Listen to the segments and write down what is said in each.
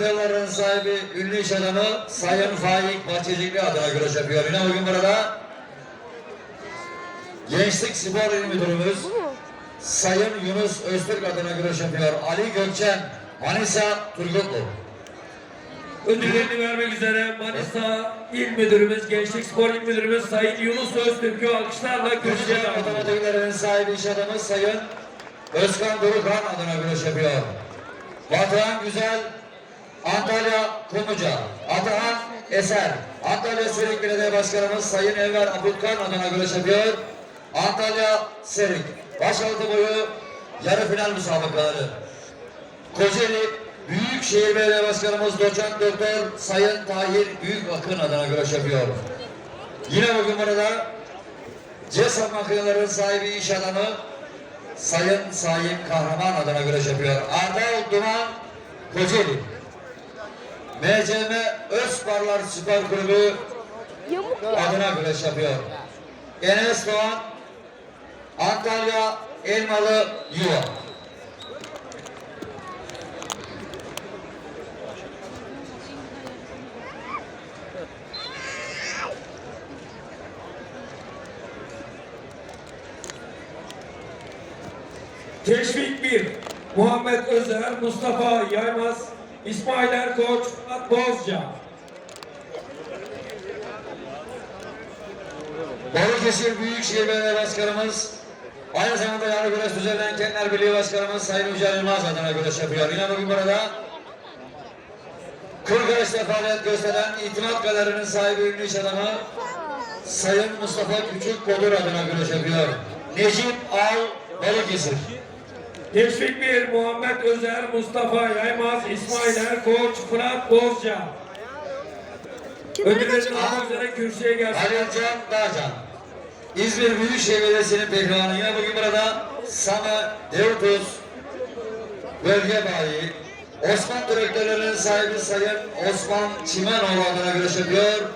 metallerin sahibi ünlü iş adamı Sayın Faik Bahçecikli adına güreş yapıyor. Yine bugün burada Gençlik Spor İl Müdürümüz Sayın Yunus Öztürk adına güreş yapıyor. Ali Gökçen Manisa Turgutlu. Ödüllerini vermek üzere Manisa İl Müdürümüz, Gençlik Spor İl Müdürümüz Sayın Yunus Öztürk'ü alkışlarla ediyoruz. Otomotivlerin sahibi iş adamı Sayın Özkan Durukan adına güreş yapıyor. Batuhan Güzel Antalya Kumuca Atahan Eser Antalya Serik Belediye Başkanımız Sayın Enver Abutkan adına güreş yapıyor. Antalya Serik Başaltı boyu yarı final müsabakaları. Kocaeli Büyükşehir Belediye Başkanımız Doçent Doktor Sayın Tahir Büyükakın adına güreş yapıyor. Yine bugün burada CESA makinelerin sahibi iş adamı Sayın Sayın Kahraman adına güreş yapıyor. Ardal Duman Kocaeli. MCM Özbarlar Süper Kulübü adına güreş yapıyor. Enes Doğan Antalya Elmalı Yuva. Teşvik 1. Muhammed Özer, Mustafa Yaymaz, İsmail Erkoç, Fırat Bozca. Balıkesir Büyükşehir Belediye Başkanımız aynı zamanda yarı güreş düzenleyen Kenler Birliği Başkanımız Sayın Yücel Yılmaz adına güreş yapıyor. Yine bugün burada Kırgıreç'te faaliyet gösteren İtimat Galeri'nin sahibi ünlü iş adamı Sayın Mustafa Küçük Bodur adına güreş yapıyor. Necip Al Balıkesir. Teşvik 1. Muhammed Özer, Mustafa Yaymaz, İsmail Erkoç, Fırat Bozca. Ödüllerini almak üzere kürsüye gelsin. Halilcan Dağcan. İzmir Büyükşehir Belediyesi'nin pehlivanı. Yine bugün burada Sana Devrutuz Bölge Bayi. Osman Direktörlerinin sahibi Sayın Osman Çimenoğlu adına güreş yapıyor.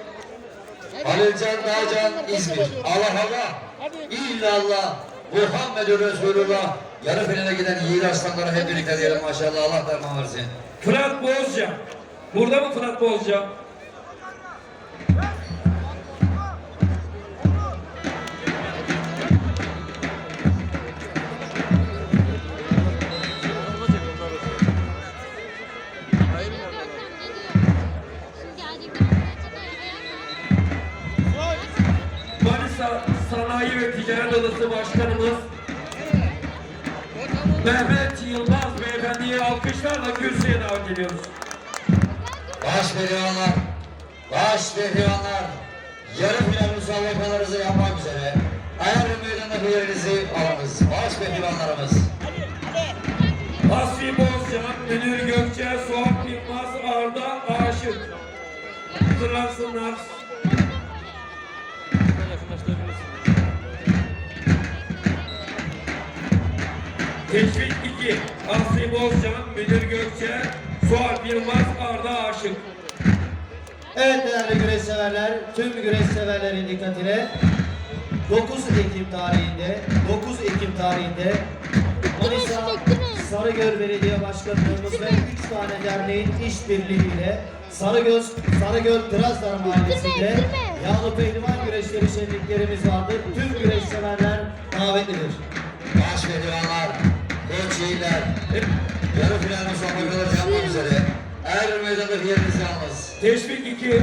Halilcan Dağcan İzmir. Allah Allah. İllallah. Muhammedur Resulullah. Yarı finale giden yiğit aslanları hep birlikte diyelim maşallah. Allah derman versin. Fırat Bozca. Burada mı Fırat Bozca? Manisa Sanayi ve Ticaret Odası Başkanımız Mehmet Yılmaz Beyefendi'yi alkışlarla kürsüye davet ediyoruz. Baş pehlivanlar, baş pehlivanlar, yarı final müsabakalarınızı yapmak üzere ayarlı meydandaki yerinizi alınız. Baş pehlivanlarımız. Teşvik 2. Asfi Bozcan, Münir Gökçe, Suat Yılmaz, Arda Aşık. Evet değerli güreş severler, tüm güreş severlerin dikkatine 9 Ekim tarihinde 9 Ekim tarihinde Manisa Sarıgöl Belediye Başkanlığımız ve 3 tane derneğin işbirliğiyle Sarıgöl, Sarıgöl Tırazdar Mahallesi'nde yağlı pehlivan güreşleri şenliklerimiz vardır. Tüm güreş severler davetlidir. Baş pehlivanlar, koç yiğitler, yarı final müsabakaları yapmak üzere ayarlı meydandaki yerinizi alınız. Teşvik 2.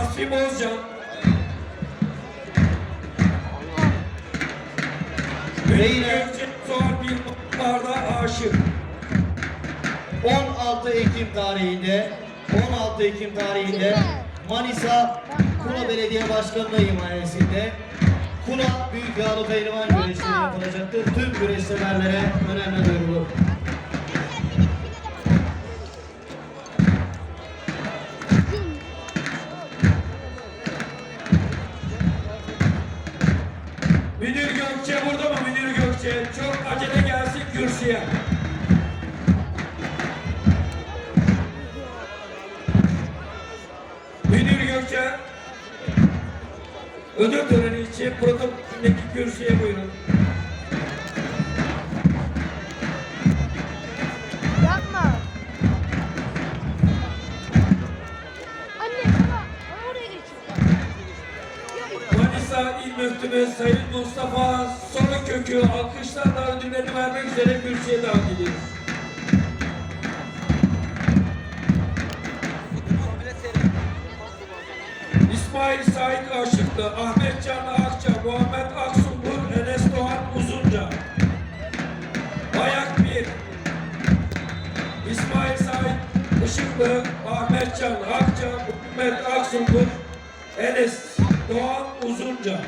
Asfi Bozcan. Gökçe, Suat Yılmaz, Arda Aşık. 16 Ekim tarihinde 16 Ekim tarihinde Manisa Kula Belediye Başkanlığı himayesinde Kula Büyük Yağlı Pehlivan güreşleri yapılacaktır. Tüm güreş severlere önemli duyurulur. Münir Gökçe burada mı Münir Gökçe? Çok acele gelsin kürsüye. ödül töreni için protokülündeki kürsüye buyurun. Yapma. Anne baba oraya geçiyor. Manisa İl Müftümüz Sayın Mustafa Sorukök'ü alkışlarla ödüllerini vermek üzere kürsüye davet ediyoruz. İsmail Sait Aşıklı, Ahmet Canlı Akça, Muhammed Aksungur, Enes Doğan Uzunca. Ayak 1. İsmail Sait Işıklı, Ahmet Can Akça, Muhammed Aksungur, Enes Doğan Uzunca.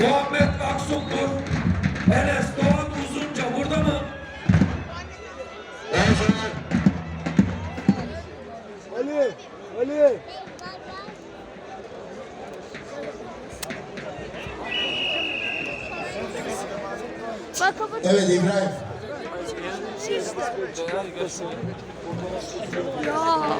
Muhammed Aksungur, Enes Doğan Uzunca burada mı? Ali, Ali. Bak kapat. Evet İbrahim. Ya.